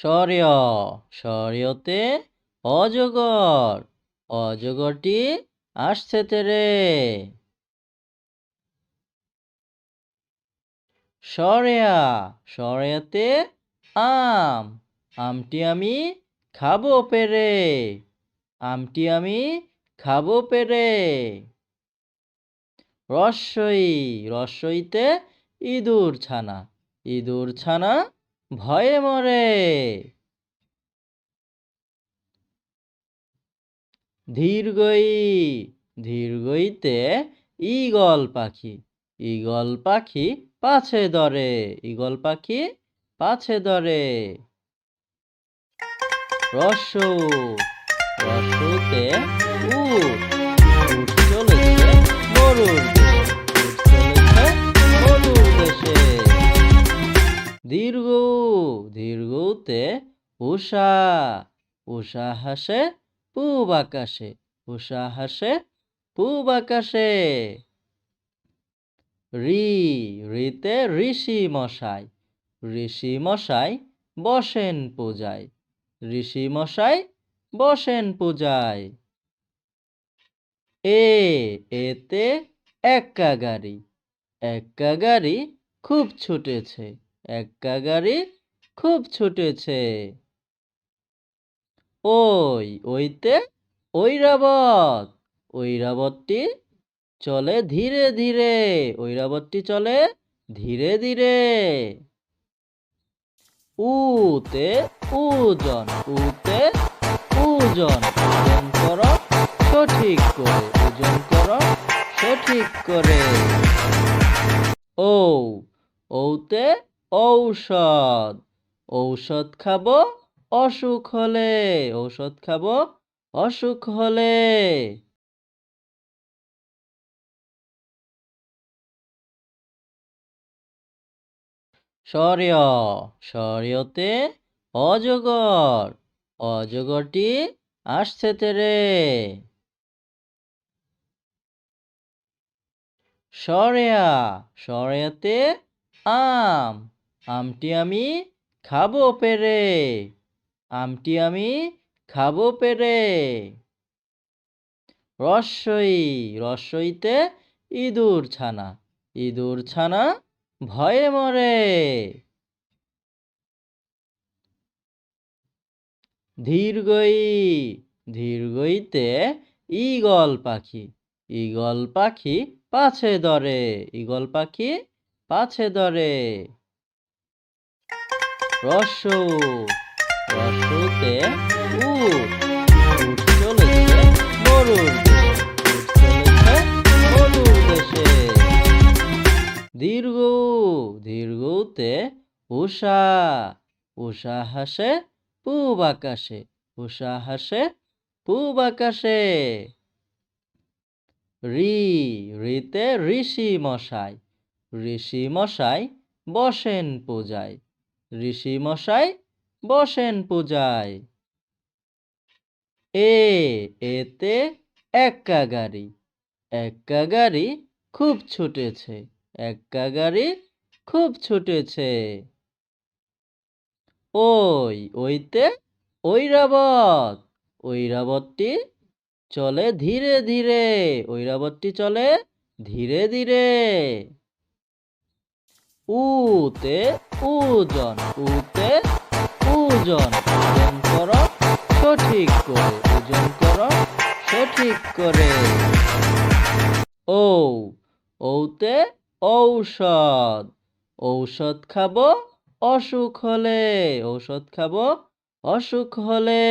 সরিয় সরিয়তে অজগর, অজগরটি আসছে তেরে। সরেয়া সরেয়াতে আম, আমটি আমি খাব পেরে, আমটি আমি খাব পেরে। রস্বই রস্বইতে ইঁদুর ছানা ইঁদুর ছানা ভয়ে মরে। ধীরগই ধীরগইতে ঈগল পাখি ঈগল পাখি পাছে ধরে, ঈগল পাখি পাছে ধরে। গরুর দেশে। দীর্ঘ দীর্ঘতে উষা উষা হাসে, পূব আকাশে, উষা হাসে, পূব আকাশে। রি, রিতে ঋষি মশাই ঋষি মশাই বসেন পূজায়, ঋষি মশাই বসেন পূজায়। এ, এতে এক্কা গাড়ি এক্কা গাড়ি খুব ছুটেছে, এক্কা গাড়ি খুব ছুটেছে। ওই, ওইতে ঐরাবত ঐরাবতটি চলে ধীরে ধীরে ঐরাবতটি চলে ধীরে ধীরে। উতে ওজন উতে ওজন ওজন কর সঠিক করে ওজন কর সঠিক করে। ও ওতে ঔষধ। ঔষধ খাব, অসুখ হলে। ঔষধ খাব, অসুখ হলে। সরিয় সরিয়তে অজগর, অজগরটি আসছে তেরে। সরেয়া সরেয়াতে আম, আমটি আমি খাব পেরে। আমটি আমি খাব পেরে। রস্বই রস্বইতে ইঁদুর ছানা ইঁদুর ছানা ভয়ে মরে। ধীরগই ধীরগইতে ঈগল পাখি ঈগল পাখি পাছে ধরে, ঈগল পাখি পাছে ধরে। রস্য রস্যতে উট চলেছে দেশে। দীর্ঘ, দীর্ঘতে উষা উষা হাসে পূব আকাশে, উষা হাসে পূব আকাশে। রি, রিতে ঋষি মশাই ঋষি মশাই বসেন পূজায়। ঋষি মশাই বসেন পূজায়। এ, এতে এক্কা গাড়ি। এক্কা গাড়ি খুব ছুটেছে। এক্কা গাড়ি খুব ছুটেছে। ওই, ওইতে ঐরাবত। ঐরাবতটি চলে ধীরে ধীরে। ঐরাবতটি চলে ধীরে ধীরে। উতে ওজন উতে ওজন। ওজন কর সঠিক করে, ওজন কর সঠিক করে। ও ওতে ঔষধ। ঔষধ খাব অসুখ হলে, ঔষধ খাব অসুখ হলে।